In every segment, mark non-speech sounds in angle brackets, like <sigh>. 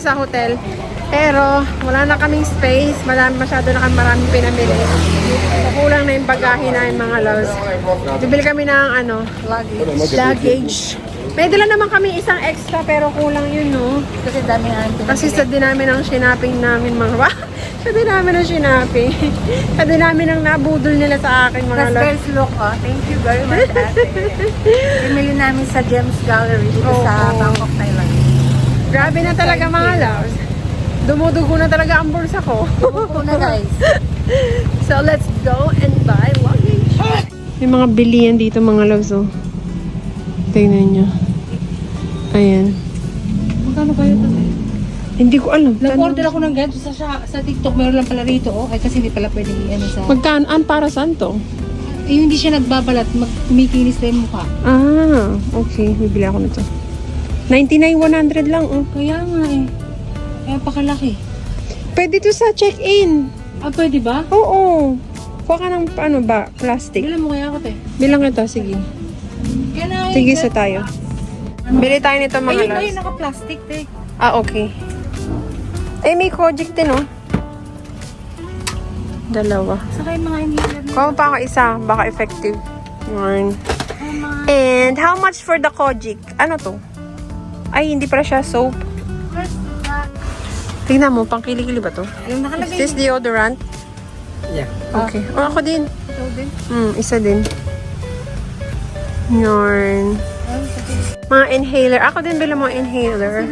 na kami sa hotel. Pero, wala na kaming space. Marami, masyado na kami maraming pinamili. Kukulang na yung bagahe namin mga loves. Bibili kami ng ano, luggage. luggage. May dala naman kami isang extra pero kulang yun, no? Kasi dami nga ang Kasi sa dinami ng shinaping namin mga <laughs> sa dinami ng shinaping. sa dinami ng nabudol nila sa akin mga loves. girls look, oh. Thank you very much, ate. <laughs> Bumili namin sa Gems Gallery dito Oo. sa Bangkok, Thailand. Grabe na talaga mga loves. Dumudugo na talaga ang bulsa ko. Opo na guys. <laughs> so let's go and buy luggage. May mga bilian dito mga loves oh. Tingnan nyo. Ayan. Magkano kayo ito? Hindi ko alam. Nag-order ako ng ganito sa, sa, TikTok. Meron lang pala rito, oh. Ay, kasi hindi pala pwede ano sa... Magkaan? An para saan to? Eh, hindi siya nagbabalat. Mag kumikinis na yung mukha. Ah, okay. Bibili ako nito. 99,100 lang oh. Kaya nga eh. Kaya pakalaki. Pwede to sa check-in. Ah, pwede ba? Oo. Kuha ka ng ano ba, plastic. Bilang mo kaya ako, te. Bilang ito, sige. Kaya na, Sige, sa tayo. Bili tayo nito mga Ayun, ayun, loves. naka-plastic, te. Ah, okay. Eh, may Kojic din, oh. Dalawa. Saka yung mga inhaler na. Kuha mo pa ako isa. Baka effective. Yarn. And how much for the Kojic? Ano to? Ay, hindi pala siya soap. Tingnan mo, pang kilikili ba to? yung Is nakalagay. this deodorant? Yeah. Okay. Oh, ako din. Ito din. Hmm, isa din. Yarn. Mga inhaler. Ako din bila mga inhaler.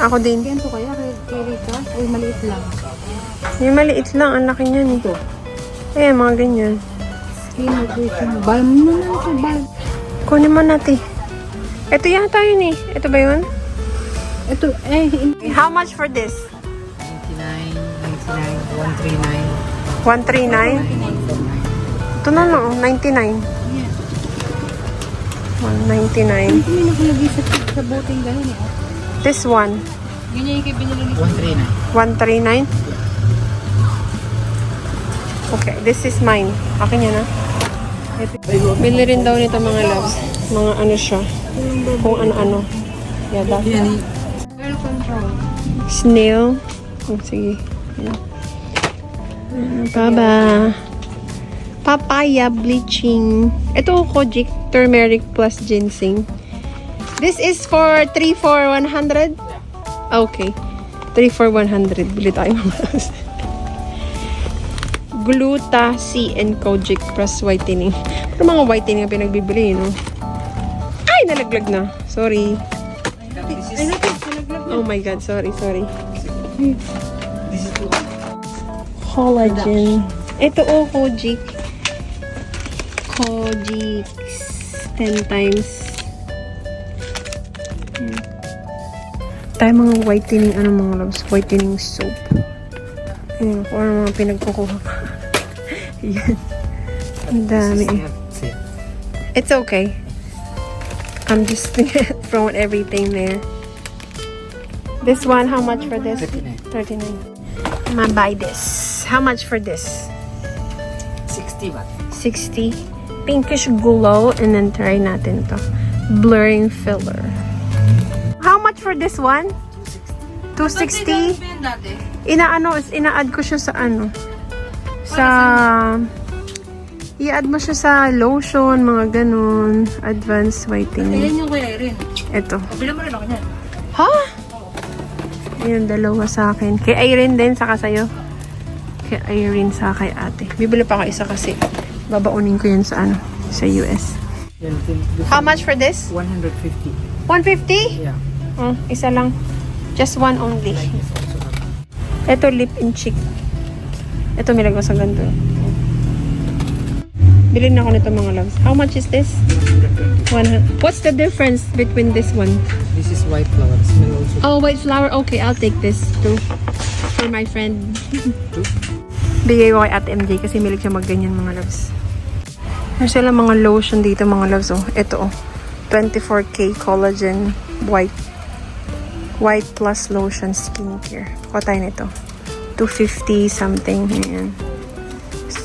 Ako din. Ganito kaya kay kay Rita? Ay, maliit lang. Yung maliit lang. Ang laki niyan. Ito. Ayan, mga ganyan. Skin hydration. Balm mo na ito, balm. Kunin mo natin. Ito yata yun eh. Ito ba yun? Ito, eh, How much for this? 99, 99, 139? 139. Ito na no, 99. 199. Ito may nakalagay sa, sa gano'n eh. oh. This one, Ganyan yung kay binili ni 139. 139. Okay, this is mine. Akin yan ah. Bili rin daw nito mga loves. Mga ano siya. Kung ano-ano. Yada. Yan, Girl control. Snail. Oh, sige. Ayan. Ah, Baba. Papaya bleaching. Ito, Kojic turmeric plus ginseng. This is for 3 for 100? Okay. 3 for 100. Bili tayo mga Gluta C and Kojic plus whitening. Pero mga whitening ang pinagbibili, no? Ay, nalaglag na. Sorry. is, Oh my God, sorry, sorry. Collagen. Ito oh, Kojic. Kojic. 10 times. Hmm. Tayo mga whitening, ano mga loves? Whitening soap. Ayan, kung ano mga pinagkukuha <laughs> pa. Yan. Ang dami. It's okay. I'm just <laughs> throwing everything there. This one, how much for this? 39. 39. I'm gonna buy this. How much for this? 60 baht. 60. Pinkish glow. And then try natin to. Blurring filler. How much for this one? 260. 260? Inaano, is ina-add ko siya sa ano? Sa... I-add mo siya sa lotion, mga ganun. Advanced whitening. Ayan yung kay Irene. Ito. Bilang mo rin ako niyan. Ha? Ayan, dalawa sa akin. Kay Irene din, saka sa'yo. Kay Irene, sa kay ate. Bibili pa ako isa kasi. Babaunin ko yun sa ano, sa US. How much for this? 150. 150? Yeah. Oh, isa lang. Just one only. Ito, lip and cheek. Ito, milagay ko sa ganito. Bilhin na ako nito mga loves. How much is this? 120. One hun- What's the difference between this one? This is white flower. Oh, white flower. Okay, I'll take this too. For my friend. Bigay ko kay Ate MJ kasi milig siya magganyan mga loves. Meron sila mga lotion dito mga loves. Oh. Ito oh. 24K collagen white white plus lotion skincare. Kuha tayo nito. 250 something. Ayan.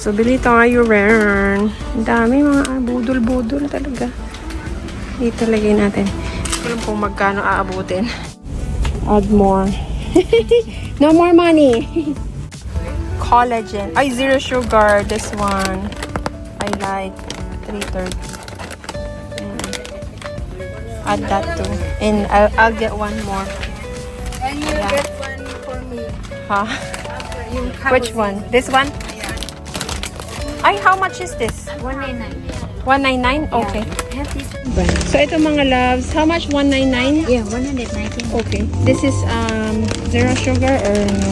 So, bili tayo rin. Ang dami mga budol-budol talaga. Dito lagay natin. alam kung magkano aabutin. Add more. <laughs> no more money. <laughs> Collagen. Ay, zero sugar. This one. I like. 330. Mm. Add that too. And I'll, I'll get one more. And you Yeah. get one for me. Huh? Which one? This one? Ay, how much is this? 199. 199? Okay. Have this. So, ito mga loves. How much? 199? Yeah, 119. Okay. This is um zero sugar or no?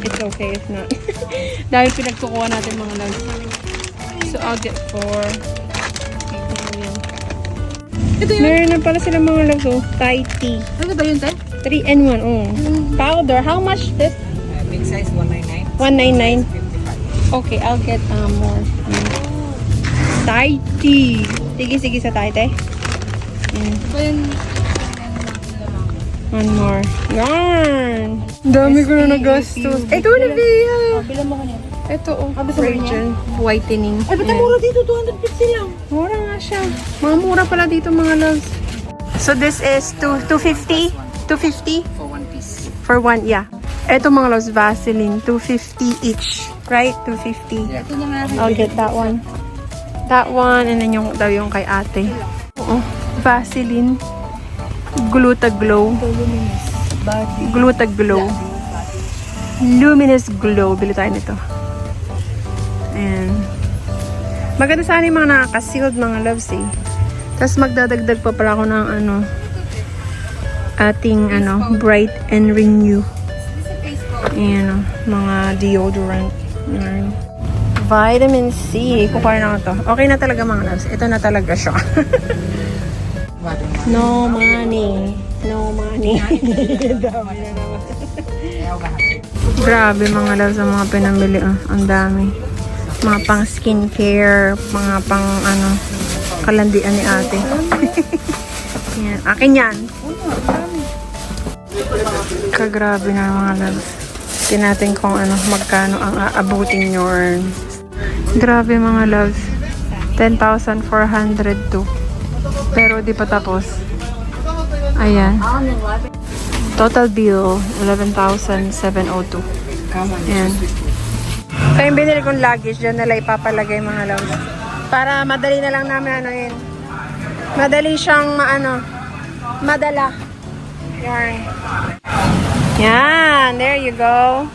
It's okay if not. <laughs> Dahil pinagkukuha natin mga loves. So, I'll get four. Ito yun. Meron na pala sila mga loves. Oh, Thai tea. Ano ba yun, Ted? 3 and 1. Oh. Powder. How much this? Uh, big size 199. 199. 55. Okay, I'll get um, more. Mm. Thai tea. Sige, sige sa Thai, te. Mm. One more. Yan! Dami ko na nagastos. Ito, Olivia! Bilang mo kanina. Ito, oh. gusto mo Radiant Whitening. Ay, ba't mura dito? 250 lang. Mura nga siya. Mga mura pala dito, mga loves. So, this is two, 250? 250? For one piece. For one, yeah. Ito mga loves, Vaseline. 250 each. Right? 250. Yeah. I'll get that one. That one, and then yung daw yung kay ate. Oo. Vaseline. Glutaglow. Luminous. Body. Glutaglow. Luminous glow. Bili tayo nito. Ayan. Maganda sana yung mga nakaka-sealed mga loves eh. Tapos magdadagdag pa pala ako ng ano ating ano bright and renew. Ayan o, mga deodorant. Ayan. Vitamin C. Kukuha na ako to. Okay na talaga mga loves. Ito na talaga siya. no money. No money. Grabe mga loves ang mga pinamili. Oh. Ang dami. Mga pang skincare, mga pang ano, kalandian ni ate. <laughs> yan. Akin yan. Kagrabe na mga loves. Tinatin kung ano, magkano ang aabutin nyo. Grabe mga loves. 10,402. Pero di pa tapos. Ayan. Total bill, 11,702. Ayan. Ito yung binili kong luggage. Diyan nila ipapalagay mga loves. Para madali na lang namin ano yun. Madali siyang maano. Madala. Yan. Yan. There you go.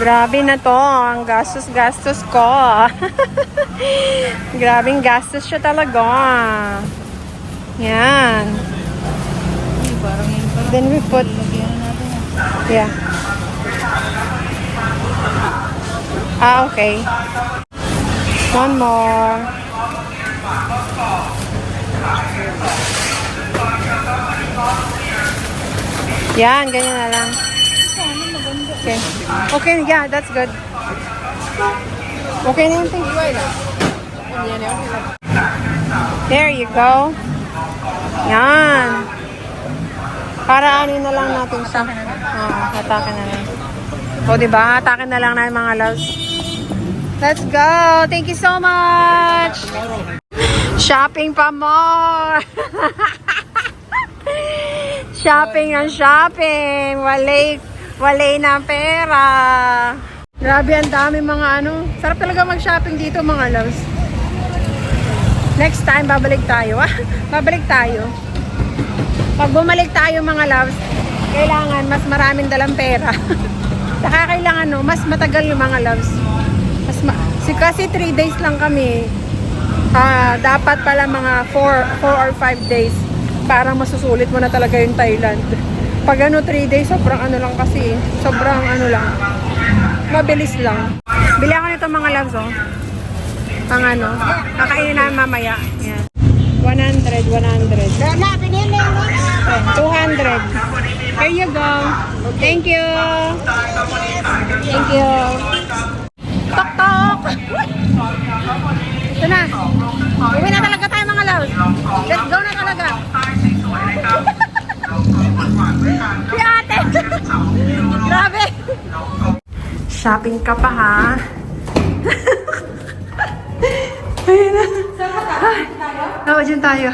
Grabe na to. Ang gastos-gastos ko. <laughs> Grabing gastos siya talaga. Yan. Then we put, yeah. Ah, okay. One more. Yan, ganyan na lang. Okay. Okay, yeah, that's good. Okay na yun, te. There you go. Yan. Para ano na lang natin siya. Oh, hatakin na lang. O, diba? Hatakin na lang natin mga loves. Let's go! Thank you so much! Shopping pa more! <laughs> shopping ang shopping! Walay, walay na pera! Grabe, ang dami mga ano. Sarap talaga mag-shopping dito mga loves. Next time, babalik tayo. ah. <laughs> babalik tayo. Pag bumalik tayo mga loves, kailangan mas maraming dalang pera. <laughs> Saka kailangan no, mas matagal yung mga loves. Mas ma- si kasi 3 days lang kami. Ah, dapat pala mga 4 4 or 5 days para masusulit mo na talaga yung Thailand. Pag ano 3 days, sobrang ano lang kasi. Sobrang ano lang. Mabilis lang. Bili ako nito mga loves oh. Pang ano, kakainin namin mamaya. Yan. 100, 100. Na, pinili mo. 200. Here you go. Thank you. Thank you. Tok tok. Ito na. Uwi na talaga tayo mga loves. Let's go na talaga. Si. Grabe. Shopping ka pa ha. Ay, na. Oo, dyan tayo.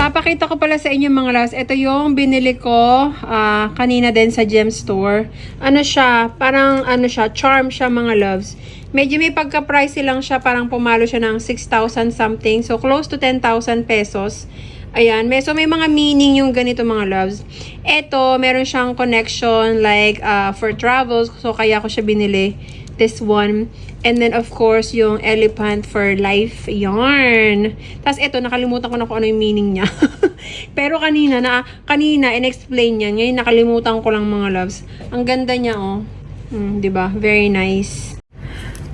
Papakita ko pala sa inyo mga loves. Ito yung binili ko ah, kanina din sa gem store. Ano siya? Parang ano siya? Charm siya mga loves. Medyo may pagka-pricey lang siya. Parang pumalo siya ng 6,000 something. So, close to 10,000 pesos. Ayan. May, so, may mga meaning yung ganito mga loves. Ito, meron siyang connection like ah, for travels. So, kaya ko siya binili. This one. And then, of course, yung elephant for life yarn. Tapos, ito, nakalimutan ko na kung ano yung meaning niya. <laughs> Pero kanina, na, kanina, in-explain niya. Ngayon, nakalimutan ko lang mga loves. Ang ganda niya, oh. 'di ba Very nice.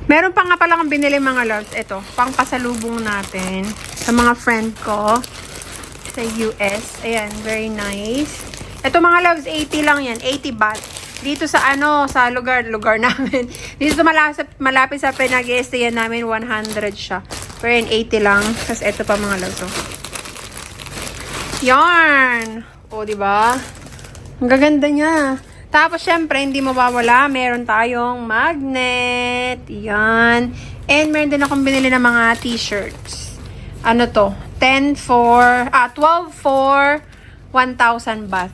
Meron pa nga pala akong binili mga loves. Ito, pang pasalubong natin sa mga friend ko sa US. Ayan, very nice. Ito mga loves, 80 lang yan. 80 baht. Dito sa ano, sa lugar, lugar <laughs> namin. Dito malapit, malapit sa pinag namin, 100 siya. Pero yun, 80 lang. Tapos ito pa mga loves, oh. Yarn! O, di ba? Ang gaganda niya. Tapos, syempre, hindi mawawala. Meron tayong magnet. Yan. And meron din akong binili ng mga t-shirts. Ano to? 10 for, ah, 12 for 1,000 baht.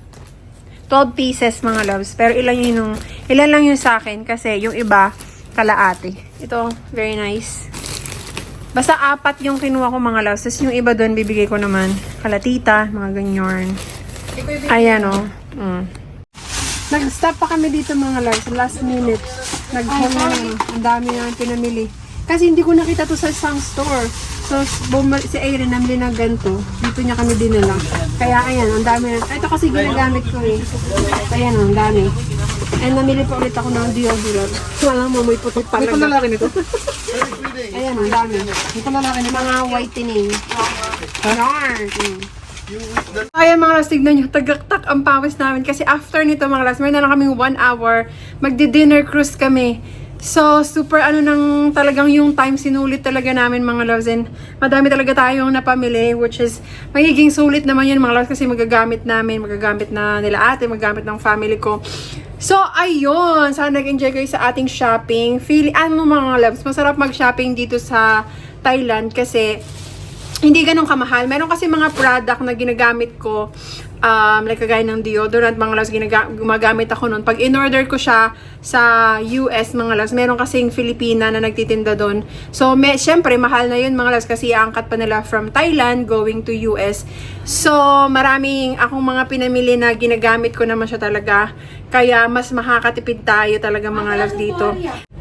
12 pieces, mga loves. Pero ilan yun yung, ilan lang yun sa akin kasi yung iba, kalaate. Ito, very nice. Basta apat yung kinuha ko mga loves. Tapos yung iba doon, bibigay ko naman kalatita, mga ganyan. Ayan o. Oh. Mm. Nag-stop pa kami dito mga loves. Last minute. Nag-home na. Ang dami na pinamili. Kasi hindi ko nakita to sa isang store. So, bumalik si Ayrin namili na ganito. Dito niya kami dinala. Kaya ayan, ang dami na. Ito kasi ginagamit ko eh. Ayan ang dami. And namili pa ulit ako ng deodorant. Walang mamoy putok talaga. May lalaki nito. Ayan, ang dami. May lalaki nito. Mga whitening. Mm. Ayan mga las, tignan nyo, tagaktak ang pawis namin. Kasi after nito mga las, meron na lang kaming one hour. Magdi-dinner cruise kami. So, super ano nang talagang yung time sinulit talaga namin mga loves. And madami talaga tayong napamili, which is magiging sulit naman yun mga loves kasi magagamit namin, magagamit na nila ate, magagamit ng family ko. So, ayun. Sana nag-enjoy kayo sa ating shopping. Feel, ano mga loves, masarap mag-shopping dito sa Thailand kasi hindi ganun kamahal. Meron kasi mga product na ginagamit ko, um, like kagaya ng deodorant, mga loves, gumagamit ako nun. Pag in-order ko siya sa US, mga loves, meron kasing Filipina na nagtitinda doon. So, may, syempre, mahal na yun, mga loves, kasi angkat pa nila from Thailand going to US. So, maraming akong mga pinamili na ginagamit ko naman siya talaga. Kaya, mas makakatipid tayo talaga, mga loves, dito.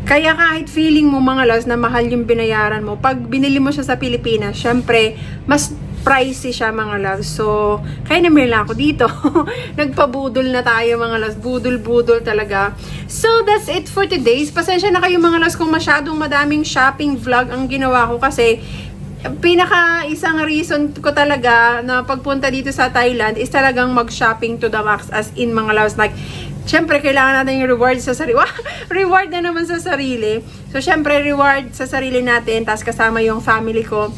Kaya kahit feeling mo mga loves na mahal yung binayaran mo, pag binili mo siya sa Pilipinas, syempre, mas pricey siya mga loves. So, kaya namin lang ako dito. <laughs> Nagpabudol na tayo mga loves. Budol-budol talaga. So, that's it for today's. Pasensya na kayo mga loves kung masyadong madaming shopping vlog ang ginawa ko kasi pinaka isang reason ko talaga na pagpunta dito sa Thailand is talagang mag-shopping to the max as in mga loves like Siyempre, kailangan natin yung reward sa sarili. <laughs> reward na naman sa sarili. So, siyempre, reward sa sarili natin, tapos kasama yung family ko.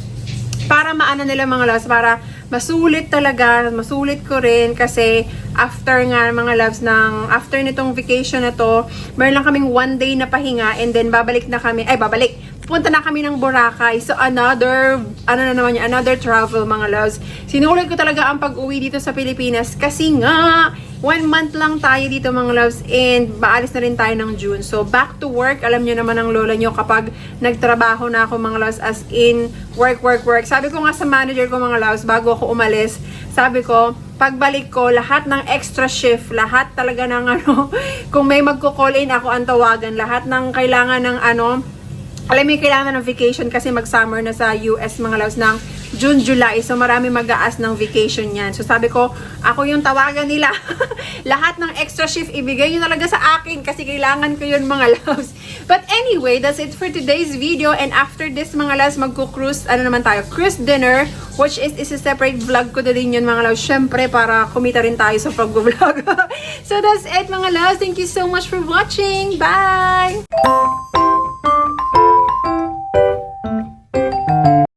Para maano nila mga loves, para masulit talaga, masulit ko rin kasi after nga mga loves ng, after nitong vacation na to, meron lang kaming one day na pahinga and then babalik na kami, ay babalik, punta na kami ng Boracay. So, another, ano na naman yun, another travel, mga loves. Sinulit ko talaga ang pag-uwi dito sa Pilipinas kasi nga, one month lang tayo dito, mga loves, and baalis na rin tayo ng June. So, back to work. Alam nyo naman ang lola nyo kapag nagtrabaho na ako, mga loves, as in, work, work, work. Sabi ko nga sa manager ko, mga loves, bago ako umalis, sabi ko, pagbalik ko, lahat ng extra shift, lahat talaga ng ano, <laughs> kung may magko-call in ako ang tawagan, lahat ng kailangan ng ano, alam mo, kailangan ng vacation kasi mag-summer na sa US mga loves ng June, July. So, marami mag-aas ng vacation yan. So, sabi ko, ako yung tawagan nila. <laughs> Lahat ng extra shift, ibigay nyo talaga sa akin kasi kailangan ko yun mga <laughs> loves. But anyway, that's it for today's video. And after this mga loves, magko-cruise, ano naman tayo, cruise dinner, which is, is a separate vlog ko na din yun mga loves. Syempre, para kumita rin tayo sa pag-vlog. <laughs> so, that's it mga loves. Thank you so much for watching. Bye!